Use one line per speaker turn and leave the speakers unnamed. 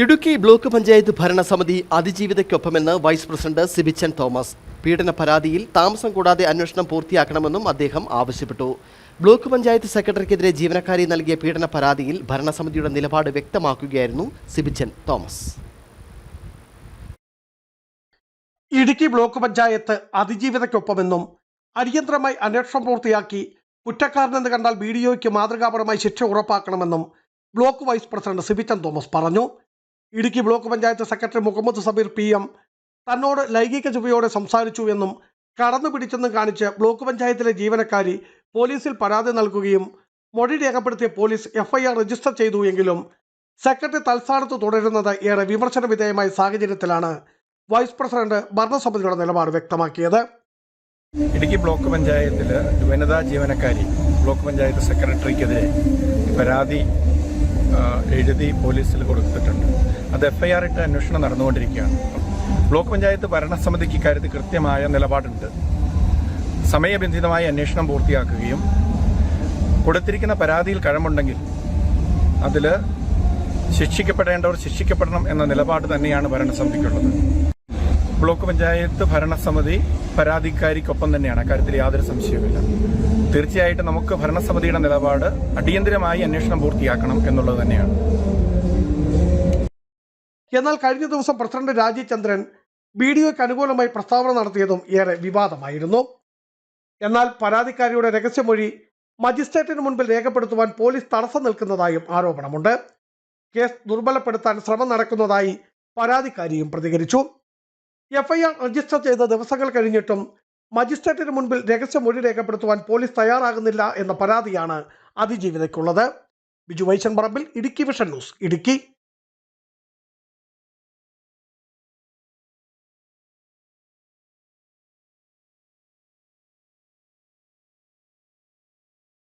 Idukki block panchayat ഭരണസമിതി അതിജീവിതയ്ക്കൊപ്പമെന്ന് vice president Sibichan Thomas. പീഡന പരാതിയിൽ താമസം കൂടാതെ അന്വേഷണം പൂർത്തിയാക്കണമെന്നും അദ്ദേഹം ആവശ്യപ്പെട്ടു. ബ്ലോക്ക് പഞ്ചായത്ത് സെക്രട്ടറിക്കെതിരെ ജീവനക്കാരി നൽകിയ പീഡന പരാതിയിൽ ഭരണസമിതിയുടെ നിലപാട് വ്യക്തമാക്കുകയായിരുന്നു സിബിച്ചൻ തോമസ്.
ഇടുക്കി ബ്ലോക്ക് പഞ്ചായത്ത് അതിജീവിതയ്ക്കൊപ്പമെന്നും അടിയന്തരമായി അന്വേഷണം പൂർത്തിയാക്കി കുറ്റക്കാരനെന്ന് കണ്ടാൽ വീഡിയോയ്ക്ക് മാതൃകാപരമായി ശിക്ഷ ഉറപ്പാക്കണമെന്നും block vice president Sibichan Thomas പറഞ്ഞു. Idukki block panchayat secretary Muhammad Sabeer P M തന്നോട് ലൈംഗിക ചുവയോടെ സംസാരിച്ചു എന്നും കടന്നു പിടിച്ചെന്നും കാണിച്ച് ബ്ലോക്ക് പഞ്ചായത്തിലെ ജീവനക്കാരി പോലീസിൽ പരാതി നൽകുകയും മൊഴി രേഖപ്പെടുത്തിയ പോലീസ് എഫ്ഐആർ രജിസ്റ്റർ ചെയ്തു എങ്കിലും സെക്രട്ടറി തൽസ്ഥാനത്ത് തുടരുന്നത് ഏറെ വിമർശന വിധേയമായ സാഹചര്യത്തിലാണ്. വൈസ് പ്രസിഡന്റ് ഭരണസമിതിയുടെ നിലപാട് വ്യക്തമാക്കിയത്.
ഇടുക്കി ബ്ലോക്ക് പഞ്ചായത്തിൽ വനിതാ ജീവനക്കാരി ബ്ലോക്ക് പഞ്ചായത്ത് സെക്രട്ടറിക്കെതിരെ പരാതി എഴുതി പോലീസിൽ കൊടുത്തിട്ടുണ്ട്. അത് എഫ് ഐ ആർ ഇട്ട് അന്വേഷണം നടന്നുകൊണ്ടിരിക്കുകയാണ്. ബ്ലോക്ക് പഞ്ചായത്ത് ഭരണസമിതിക്ക് ഇക്കാര്യത്തിൽ കൃത്യമായ നിലപാടുണ്ട്. സമയബന്ധിതമായി അന്വേഷണം പൂർത്തിയാക്കുകയും കൊടുത്തിരിക്കുന്ന പരാതിയിൽ കഴമുണ്ടെങ്കിൽ അതിൽ ശിക്ഷിക്കപ്പെടേണ്ടവർ ശിക്ഷിക്കപ്പെടണം എന്ന നിലപാട് തന്നെയാണ് ഭരണസമിതിക്കുള്ളത്. ബ്ലോക്ക് പഞ്ചായത്ത് ഭരണസമിതി പരാതിക്കാരിക്കൊപ്പം തന്നെയാണ്. അക്കാര്യത്തിൽ യാതൊരു സംശയവുമില്ല. തീർച്ചയായിട്ടും നമുക്ക് ഭരണസമിതിയുടെ നിലപാട് അടിയന്തരമായി അന്വേഷണം പൂർത്തിയാക്കണം എന്നുള്ളത് തന്നെയാണ്.
എന്നാൽ കഴിഞ്ഞ ദിവസം പ്രസിഡന്റ് രാജീവ് ചന്ദ്രൻ ഒക്ക് അനുകൂലമായി പ്രസ്താവന നടത്തിയതും ഏറെ വിവാദമായിരുന്നു. എന്നാൽ പരാതിക്കാരിയുടെ രഹസ്യമൊഴി മജിസ്ട്രേറ്റിന് മുൻപിൽ രേഖപ്പെടുത്തുവാൻ പോലീസ് തടസ്സം നിൽക്കുന്നതായും ആരോപണമുണ്ട്. കേസ് ദുർബലപ്പെടുത്താൻ ശ്രമം നടക്കുന്നതായി പരാതിക്കാരിയും പ്രതികരിച്ചു. എഫ്ഐആർ രജിസ്റ്റർ ചെയ്ത ദിവസങ്ങൾ കഴിഞ്ഞിട്ടും മജിസ്ട്രേറ്റിന് മുൻപിൽ രഹസ്യമൊഴി രേഖപ്പെടുത്തുവാൻ പോലീസ് തയ്യാറാകുന്നില്ല എന്ന പരാതിയാണ് അതിജീവിതയ്ക്കുള്ളത്. Biju Vaishan Parambil Idukki vision news Idukki.